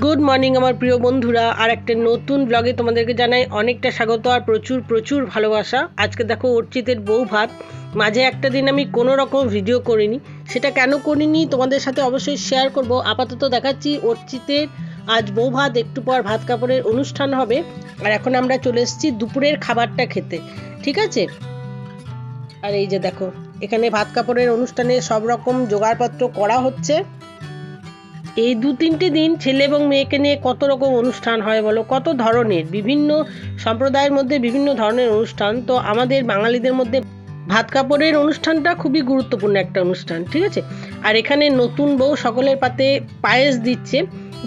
Good morning আমার প্রিয় বন্ধুরা। আর একটা নতুন ব্লগে তোমাদেরকে জানাই অনেকটা স্বাগত আর প্রচুর প্রচুর ভালোবাসা। আজকে দেখো অর্চিতের বউ ভাত। মাঝে একটা দিন আমি কোনো রকম ভিডিও করিনি। সেটা কেন করিনি তোমাদের সাথে অবশ্যই শেয়ার করব। আপাতত দেখাচ্ছি অর্চিতের আজ বউ ভাত, একটু পর ভাত কাপড়ের অনুষ্ঠান হবে। আর এখন আমরা চলে এসেছি দুপুরের খাবারটা খেতে। ঠিক আছে? আর এই যে দেখো, এখানে ভাত কাপড়ের অনুষ্ঠানে সব রকম জোগাড়পত্র করা হচ্ছে। এই দু তিনটে দিন ছেলে এবং মেয়েকে নিয়ে কত রকম অনুষ্ঠান হয় বলো? কত ধরনের? বিভিন্ন সম্প্রদায়ের মধ্যে বিভিন্ন ধরনের অনুষ্ঠান। তো আমাদের বাঙালিদের মধ্যে ভাত কাপড়ের অনুষ্ঠানটা খুবই গুরুত্বপূর্ণ একটা অনুষ্ঠান, ঠিক আছে? আর এখানে নতুন বউ সকলের পাতে পায়েস দিচ্ছে,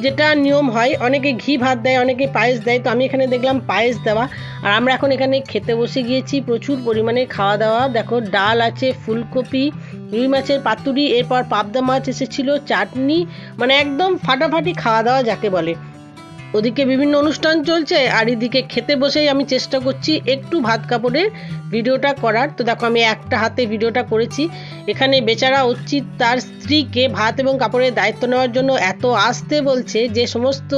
যেটা নিয়ম হয়, অনেকে ঘি ভাত দেয়, অনেকে পায়েস দেয়, তো আমি এখানে দেখলাম পায়েস দেওয়া, আর আমরা এখন এখানে খেতে বসে গিয়েছি, প্রচুর পরিমাণে খাওয়া দাওয়া, দেখো ডাল আছে, ফুলকপি, রুই মাছের পাতুরি, এরপর পাবদা মাছ এসেছিল, চাটনি মানে একদম ফাটাফাটি খাওয়া দাওয়া যাকে বলে। ওদিকে বিভিন্ন অনুষ্ঠান চলছে, আর এদিকে খেতে বসেই আমি চেষ্টা করছি একটু ভাত কাপড়ের ভিডিওটা করার। তো দেখো, আমি একটা হাতে ভিডিওটা করেছি। এখানে বেচারা উচিত তার স্ত্রীকে ভাত এবং কাপড়ের দায়িত্ব নেওয়ার জন্য এত আসতে বলছে যে সমস্ত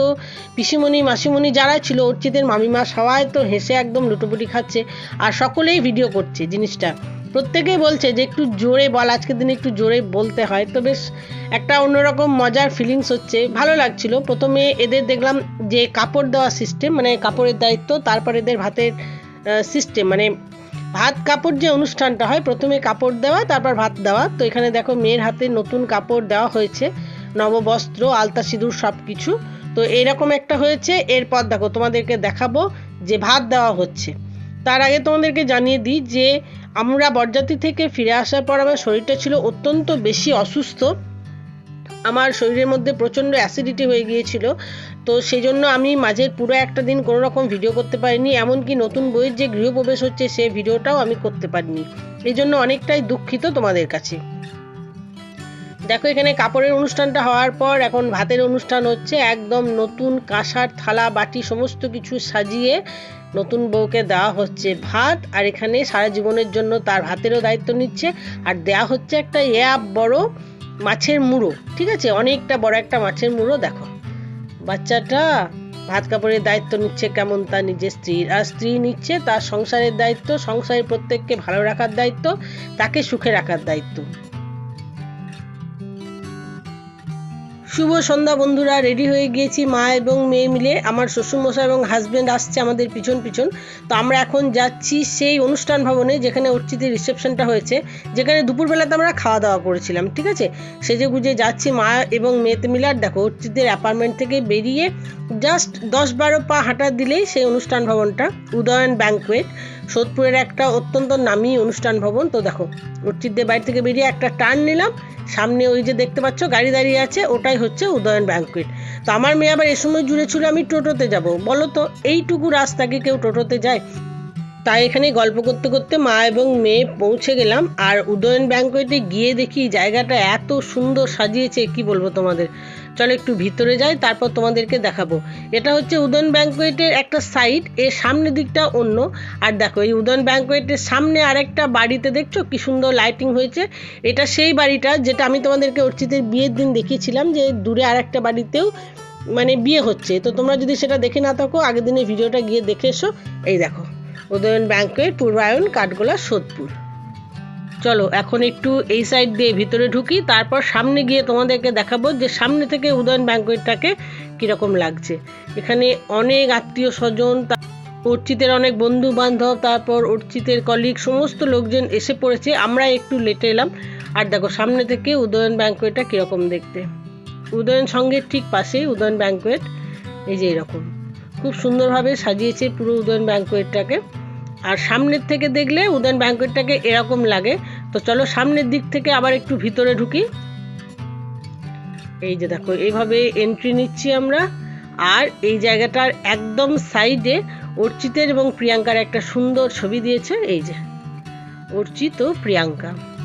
পিসিমণি, মাসিমণি যারা ছিল অর্চিতের মামিমা সবাই তো হেসে একদম লুটোপুটি খাচ্ছে আর সকলেই ভিডিও করছে জিনিসটা। প্রত্যেকেই বলছে যে একটু জোরে বল, আজকের দিনে একটু জোরে বলতে হয়। তো বেশ একটা অন্যরকম মজার ফিলিংস হচ্ছে। ভালো লাগছিল। প্রথমে এদের দেখলাম যে কাপড় দেওয়া সিস্টেম মানে কাপড়ের দায়িত্ব, তারপর এদের ভাতের সিস্টেম মানে ভাত, কাপড় যে অনুষ্ঠানটা হয়, প্রথমে কাপড় দেওয়া, তারপর ভাত দেওয়া। তো এখানে দেখো মেয়ের হাতে নতুন কাপড় দেওয়া হয়েছে, নববস্ত্র, আলতা সিঁদুর সব কিছু তো এরকম একটা হয়েছে। এরপর দেখো তোমাদেরকে দেখাবো যে ভাত দেওয়া হচ্ছে। তার আগে তোমাদেরকে জানিয়ে দিই যে আমরা বরযাত্রী থেকে ফিরে আসার পর আমার শরীরটা ছিল অত্যন্ত বেশি অসুস্থ। আমার শরীরের মধ্যে প্রচণ্ড অ্যাসিডিটি হয়ে গিয়েছিল। তো সেই জন্য আমি মাঝের পুরো একটা দিন কোনো রকম ভিডিও করতে পারিনি, এমনকি নতুন বইয়ের যে গৃহপ্রবেশ হচ্ছে সে ভিডিওটাও আমি করতে পারিনি। এই জন্য অনেকটাই দুঃখিত তোমাদের কাছে। দেখো, এখানে কাপড়ের অনুষ্ঠানটা হওয়ার পর এখন ভাতের অনুষ্ঠান হচ্ছে। একদম নতুন কাঁসার থালা, বাটি, সমস্ত কিছু সাজিয়ে নতুন বউকে দেওয়া হচ্ছে ভাত। আর এখানে সারা জীবনের জন্য তার ভাতেরও দায়িত্ব নিচ্ছে। আর দেওয়া হচ্ছে একটা এয়াপ বড় মাছের মুড়ো, ঠিক আছে? অনেকটা বড় একটা মাছের মুড়ো, দেখো। বাচ্চাটা ভাত কাপড়ের দায়িত্ব নিচ্ছে কেমন তার নিজের স্ত্রীর আর স্ত্রী নিচ্ছে তার সংসারের দায়িত্ব, সংসারের প্রত্যেককে ভালো রাখার দায়িত্ব, তাকে সুখে রাখার দায়িত্ব। শুভ সন্ধ্যা বন্ধুরা রেডি হয়ে গিয়েছি মা এবং মেয়ে মিলে। আমার শ্বশুরমশাই এবং হাজব্যান্ড আসছে আমাদের পিছন পিছন। তো আমরা এখন যাচ্ছি সেই অনুষ্ঠান ভবনে যেখানে অর্চিতের রিসেপশনটা হয়েছে, যেখানে দুপুরবেলাতে আমরা খাওয়া দাওয়া করেছিলাম, ঠিক আছে? সেজে গুজে যাচ্ছি মা এবং মেয়েতে মিলে। আর দেখো, অর্চিতের অ্যাপার্টমেন্ট থেকে বেরিয়ে জাস্ট দশ বারো পা হাঁটা দিলেই সেই অনুষ্ঠান ভবনটা, উদয়ন ব্যাঙ্কুয়েট সোদপুরের একটা অত্যন্ত নামি অনুষ্ঠান ভবন। তো দেখো অর্চিতদের বাড়ি থেকে বেরিয়ে একটা টার্ন নিলাম। সামনে ওই যে দেখতে পাচ্ছ, গাড়ি দাঁড়িয়ে আছে, ওটাই হচ্ছে উদয়ন ব্যাঙ্কুয়েট তো আমার মেয়ে আবার এ সময় জুড়ে ছিল আমি টোটোতে যাব। বলো তো, এইটুকু রাস্তাকে কেউ টোটোতে যায়? তাই এখানে গল্প করতে করতে মা এবং মেয়ে পৌঁছে গেলাম। আর উদয়ন ব্যাঙ্কুয়েটে গিয়ে দেখি জায়গাটা এত সুন্দর সাজিয়েছে, কি বলব তোমাদের? চলো একটু ভিতরে যাই, তারপর তোমাদেরকে দেখাবো। এটা হচ্ছে উদয়ন ব্যাঙ্কুয়েটের একটা সাইড এর সামনের দিকটা অন্য। আর দেখো, এই উদয়ন ব্যাঙ্কুয়েটের সামনে আরেকটা বাড়িতে দেখছ? কি সুন্দর লাইটিং হয়েছে। এটা সেই বাড়িটা যেটা আমি তোমাদেরকে অর্চিতের বিয়ের দিন দেখিয়েছিলাম যে দূরে আরেকটা বাড়িতেও মানে বিয়ে হচ্ছে। তো তোমরা যদি সেটা দেখে না থাকো, আগের দিনের ভিডিওটা গিয়ে দেখে এসো। এই দেখো। উদয়ন ব্যাঙ্কুয়েট পূর্বায়ন, কাঠগোলা, সোদপুর। চলো, এখন একটু এই সাইড দিয়ে ভিতরে ঢুকি, তারপর সামনে গিয়ে তোমাদেরকে দেখাবো যে সামনে থেকে উদয়ন ব্যাঙ্কুয়েটটাকে কীরকম লাগছে। এখানে অনেক আত্মীয় স্বজন অর্চিতের অনেক বন্ধু বান্ধব, তারপর অর্চিতের কলিগ সমস্ত লোকজন এসে পড়েছে। আমরা একটু লেটে এলাম। আর দেখো, সামনে থেকে উদয়ন ব্যাঙ্কুয়েটটা কীরকম দেখতে। উদয়ন সঙ্গের ঠিক পাশেই উদয়ন ব্যাঙ্কুয়েট এই যে এরকম। খুব সুন্দরভাবে সাজিয়েছে পুরো উদয়ন ব্যাঙ্কুয়েটটাকে আর সামনের থেকে দেখলে উদয়ন ব্যাঙ্কুয়েটটাকে এরকম লাগে। তো চলো সামনের দিক থেকে আবার একটু ভিতরে ঢুকি। এই যে দেখো, এইভাবে এন্ট্রি নিচ্ছি আমরা। আর এই জায়গাটার একদম সাইডে অর্চিতের এবং প্রিয়াঙ্কার একটা সুন্দর ছবি দিয়েছে। এই যে, অর্চিত ও প্রিয়াঙ্কা।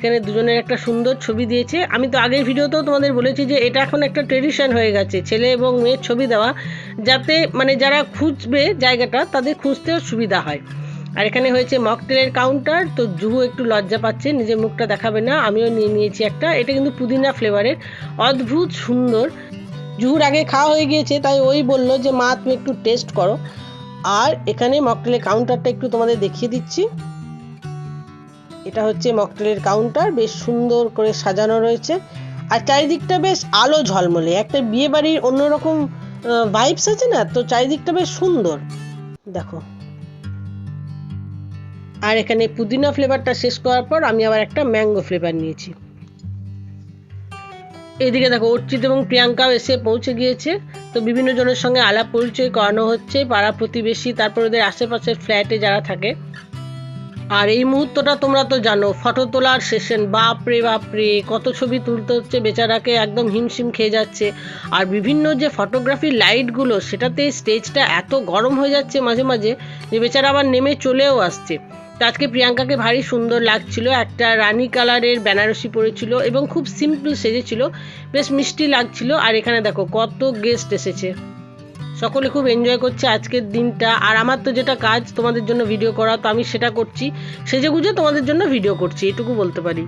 এখানে দুজনের একটা সুন্দর ছবি দিয়েছে। আমি তো আগের ভিডিওতেও তোমাদের বলেছি যে এটা এখন একটা ট্রেডিশন হয়ে গেছে, ছেলে এবং মেয়ের ছবি দেওয়া, যাতে মানে যারা খুঁজবে জায়গাটা তাদের খুঁজতেও সুবিধা হয়। আর এখানে হয়েছে মকটেলের কাউন্টার তো জুহু একটু লজ্জা পাচ্ছে, নিজের মুখটা দেখাবে না, আমিও নিয়ে নিয়েছি একটা। এটা কিন্তু পুদিনা ফ্লেভারের অদ্ভুত সুন্দর। জুহুর আগে খাওয়া হয়ে গিয়েছে, তাই ওই বলল যে, মা, তুমি একটু টেস্ট করো। আর এখানে মকটেলের কাউন্টারটা একটু তোমাদের দেখিয়ে দিচ্ছি। এটা হচ্ছে মকটেলের কাউন্টার বেশ সুন্দর করে সাজানো রয়েছে। আর চারিদিকটা বেশ আলো ঝলমলে, একটা বিয়ে বাড়ির অন্যরকম ভাইবস আছে না? তো চারিদিকটা বেশ সুন্দর। দেখো। আর এখানে পুদিনা ফ্লেভারটা শেষ করার পর আমি আবার একটা ম্যাঙ্গো ফ্লেভার নিয়েছি। এদিকে দেখো, অর্চিত এবং প্রিয়াঙ্কাও এসে পৌঁছে গিয়েছে। তো বিভিন্ন জনের সঙ্গে আলাপ পরিচয় করানো হচ্ছে, পাড়া প্রতিবেশী, তারপর ওদের আশেপাশের ফ্ল্যাটে যারা থাকে। আর এই মুহূর্তটা তোমরা তো জানো ফটো তোলার সেশন বাপরে বাপরে, কত ছবি তুলতে হচ্ছে বেচারাকে একদম হিমশিম খেয়ে যাচ্ছে। আর বিভিন্ন যে ফটোগ্রাফির লাইটগুলো সেটাতে স্টেজটা এত গরম হয়ে যাচ্ছে মাঝে মাঝে যে বেচারা আবার নেমে চলেও আসছে। তো আজকে প্রিয়াঙ্কাকে ভারী সুন্দর লাগছিল, একটা রানি কালারের বেনারসি পরেছিল এবং খুব সিম্পল সেজেছিল, বেশ মিষ্টি লাগছিল। আর এখানে দেখো, কত গেস্ট এসেছে। সকলে খুব এনজয় করছে আজকের দিনটা। আর আমার তো যেটা কাজ তোমাদের জন্য ভিডিও করা, তো আমি সেটা করছি। সেজে গুজে তোমাদের জন্য ভিডিও করছি, এটুকু বলতে পারি।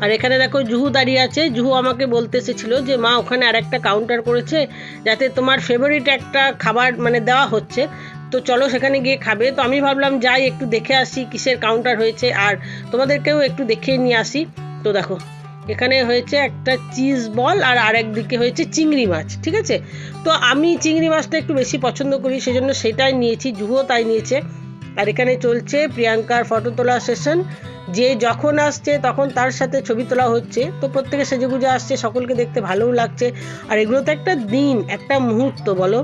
আর এখানে দেখো জুহু দাঁড়িয়ে আছে। জুহু আমাকে বলতে এসেছিল যে, মা, ওখানে আর একটা কাউন্টার করেছে যাতে তোমার ফেভারিট একটা খাবার মানে দেওয়া হচ্ছে। তো চলো সেখানে গিয়ে খাবে। তো আমি ভাবলাম, যাই, একটু দেখে আসি কিসের কাউন্টার হয়েছে। আর তোমাদেরকেও একটু দেখিয়ে নিয়ে আসি। তো দেখো। এখানে হয়েছে একটা চিজ বল আর আরেক দিকে হয়েছে চিংড়ি মাছ, ঠিক আছে? তো আমি চিংড়ি মাছটা একটু বেশি পছন্দ করি, সেজন্য সেটাই নিয়েছি, জুহুও তাই নিয়েছে। আর এখানে চলছে প্রিয়াঙ্কার ফটো তোলা সেশন যে যখন আসছে তখন তার সাথে ছবি তোলা হচ্ছে। তো প্রত্যেকে সেজেগুজে আসছে, সকলকে দেখতে ভালোও লাগছে। আর এগুলো তো একটা দিন, একটা মুহূর্ত, বলো?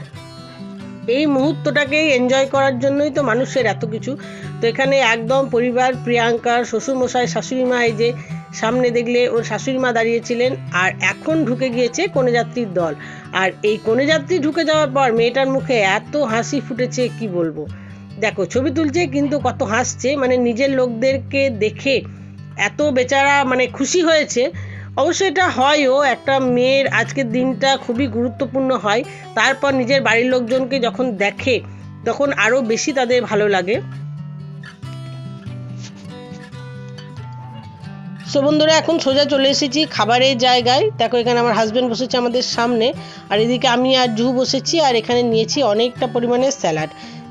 এই মুহূর্তটাকে এনজয় করার জন্যই তো মানুষের এত কিছু। তো এখানে একদম পরিবার, প্রিয়াঙ্কার, শ্বশুরমশাই শাশুড়ি মা এই যে সামনে দেখলে ওর শাশুড়ি মা দাঁড়িয়েছিলেন আর এখন ঢুকে গিয়েছে কনেযাত্রীর দল। আর এই কনেযাত্রী ঢুকে যাওয়ার পর মেয়েটার মুখে এত হাসি ফুটেছে, কি বলব? দেখো, ছবি তুলছে কিন্তু কত হাসছে মানে নিজের লোকদেরকে দেখে এত বেচারা মানে খুশি হয়েছে। অবশ্যই এটা হয়ও, একটা মেয়ের আজকের দিনটা খুবই গুরুত্বপূর্ণ হয়। তারপর নিজের বাড়ির লোকজনকে যখন দেখে, তখন আরও বেশি তাদের ভালো লাগে। সো বন্ধুরা, এখন সোজা চলে এসেছি খাবারের জায়গায়। দেখো, এখানে আমার হাজব্যান্ড বসেছে আমাদের সামনে, আর এদিকে আমি আর জুহু বসেছি, আর এখানে নিয়েছি অনেকটা পরিমাণে স্যালাড।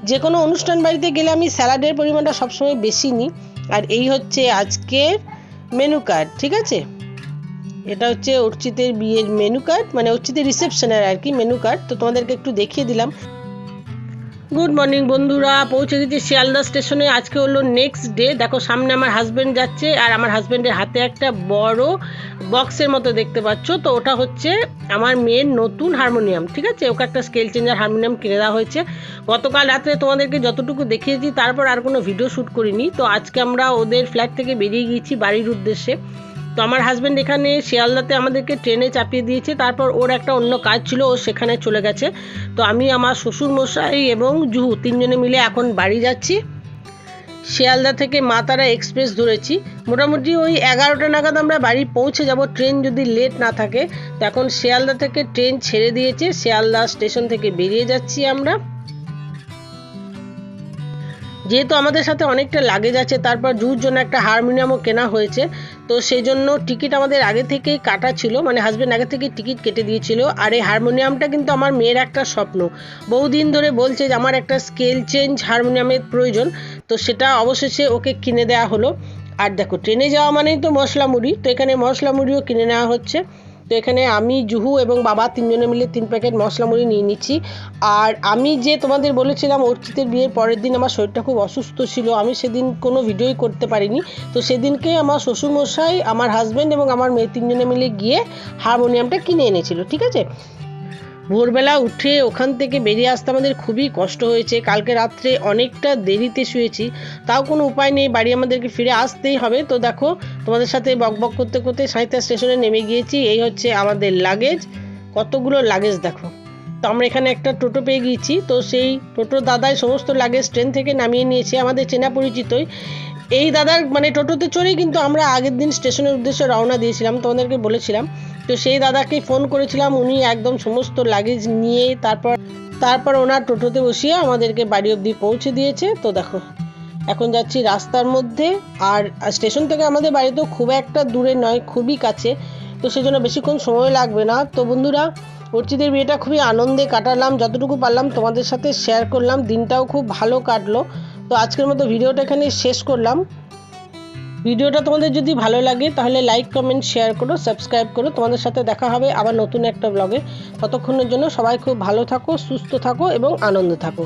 যে কোনো অনুষ্ঠান বাড়িতে গেলে আমি স্যালাডের পরিমাণটা সবসময় বেশি নিই। আর এই হচ্ছে আজকের মেনু কার্ড ঠিক আছে? এটা হচ্ছে অর্চিতের বিয়ের মেনু কার্ড মানে অর্চিতের রিসেপশনের আর কি মেনু কার্ড তো তোমাদেরকে একটু দেখিয়ে দিলাম। গুড মর্নিং বন্ধুরা। পৌঁছে গেছি শিয়ালদা স্টেশনে। আজকে হলো নেক্সট ডে দেখো, সামনে আমার হাজব্যান্ড যাচ্ছে, আর আমার হাজব্যান্ডের হাতে একটা বড় বক্সের মতো দেখতে পাচ্ছ। তো ওটা হচ্ছে আমার মেয়ের নতুন হারমোনিয়াম ঠিক আছে? ওকে একটা স্কেল চেঞ্জার হারমোনিয়াম কিনে দেওয়া হয়েছে। গতকাল রাত্রে তোমাদেরকে যতটুকু দেখিয়েছি, তারপর আর কোনো ভিডিও শ্যুট করিনি। তো আজকে আমরা ওদের ফ্ল্যাট থেকে বেরিয়ে গিয়েছি বাড়ির উদ্দেশ্যে। তো আমার হাজব্যান্ড এখানে শিয়ালদাতে আমাদেরকে ট্রেনে চাপিয়ে দিয়েছে। তারপর ওর একটা অন্য কাজ ছিল, ও সেখানে চলে গেছে। তো আমি আমার শ্বশুর মশাই এবং জুহু তিনজনে মিলে এখন বাড়ি যাচ্ছি। শিয়ালদা থেকে মাতারা এক্সপ্রেস ধরেছি। মোটামুটি ওই এগারোটা নাগাদ আমরা বাড়ি পৌঁছে যাব। ট্রেন যদি লেট না থাকে, তো এখন শিয়ালদা থেকে ট্রেন ছেড়ে দিয়েছে। শিয়ালদা স্টেশন থেকে বেরিয়ে যাচ্ছি আমরা। যেহেতু আমাদের সাথে অনেকটা লাগেজ আছে, তারপর জুর জন্য একটা হারমোনিয়ামও কেনা হয়েছে। তো সেই জন্য টিকিট আমাদের আগে থেকেই কাটা ছিল মানে হাজব্যান্ড আগে থেকে টিকিট কেটে দিয়েছিল। আর এই হারমোনিয়ামটা কিন্তু আমার মেয়ের একটা স্বপ্ন। বহুদিন ধরে বলছে যে আমার একটা স্কেল চেঞ্জ হারমোনিয়ামের প্রয়োজন, তো সেটা অবশেষে ওকে কিনে দেওয়া হলো। আর দেখো ট্রেনে যাওয়া মানেই তো মশলা মুড়ি তো এখানে মশলা মুড়িও কিনে নেওয়া হচ্ছে। তো এখানে আমি, জুহু এবং বাবা তিনজনে মিলে তিন প্যাকেট মশলা মুড়ি নিয়ে নিচ্ছি। আর আমি যে তোমাদের বলেছিলাম অর্চিতের বিয়ের পরের দিন আমার শরীরটা খুব অসুস্থ ছিল, আমি সেদিন কোনো ভিডিওই করতে পারিনি। তো সেদিনকে আমার শ্বশুরমশাই, আমার হাজব্যান্ড এবং আমার মেয়ে তিনজনে মিলে গিয়ে হারমোনিয়ামটা কিনে এনেছিল, ঠিক আছে? ভোরবেলা উঠে ওখান থেকে বেরিয়ে আসতে আমাদের খুবই কষ্ট হয়েছে। কালকে রাত্রে অনেকটা দেরিতে শুয়েছি, তাও কোনো উপায় নেই, বাড়ি আমাদেরকে ফিরে আসতেই হবে। তো দেখো, তোমাদের সাথে বক বক করতে করতে সাঁইতা স্টেশনে নেমে গিয়েছি, এই হচ্ছে আমাদের লাগেজ কতগুলো লাগেজ দেখো। তো আমরা এখানে একটা টোটো পেয়ে গিয়েছি, তো সেই টোটো দাদাই সমস্ত লাগেজ ট্রেন থেকে নামিয়ে নিয়েছে, আমাদের চেনা পরিচিতই। এই দাদার মানে টোটোতে চড়েই কিন্তু আমরা আগের দিন স্টেশনের উদ্দেশ্যে রওনা দিয়েছিলাম, তোমাদেরকে বলেছিলাম। তো সেই দাদাকে ফোন করেছিলাম, উনি একদম সমস্ত লাগেজ নিয়ে তারপর তারপর ওনার টোটোতে বসিয়ে আমাদেরকে বাড়ি অবধি পৌঁছে দিয়েছে। তো দেখো, এখন যাচ্ছি রাস্তার মধ্যে, আর স্টেশন থেকে আমাদের বাড়ি তো খুব একটা দূরে নয়, খুবই কাছে। তো সেই জন্য বেশিক্ষণ সময় লাগবে না। তো বন্ধুরা, অর্চিতের বিয়েটা খুবই আনন্দে কাটালাম, যতটুকু পারলাম তোমাদের সাথে শেয়ার করলাম। দিনটাও খুব ভালো কাটলো। তো আজকের মতো ভিডিওটা এখানে শেষ করলাম। ভিডিওটা তোমাদের যদি ভালো লাগে, তাহলে লাইক কমেন্ট শেয়ার করো সাবস্ক্রাইব করো। তোমাদের সাথে দেখা হবে আবার নতুন একটা ব্লগে ততক্ষণের জন্য সবাই খুব ভালো থাকো, সুস্থ থাকো এবং আনন্দ থাকো।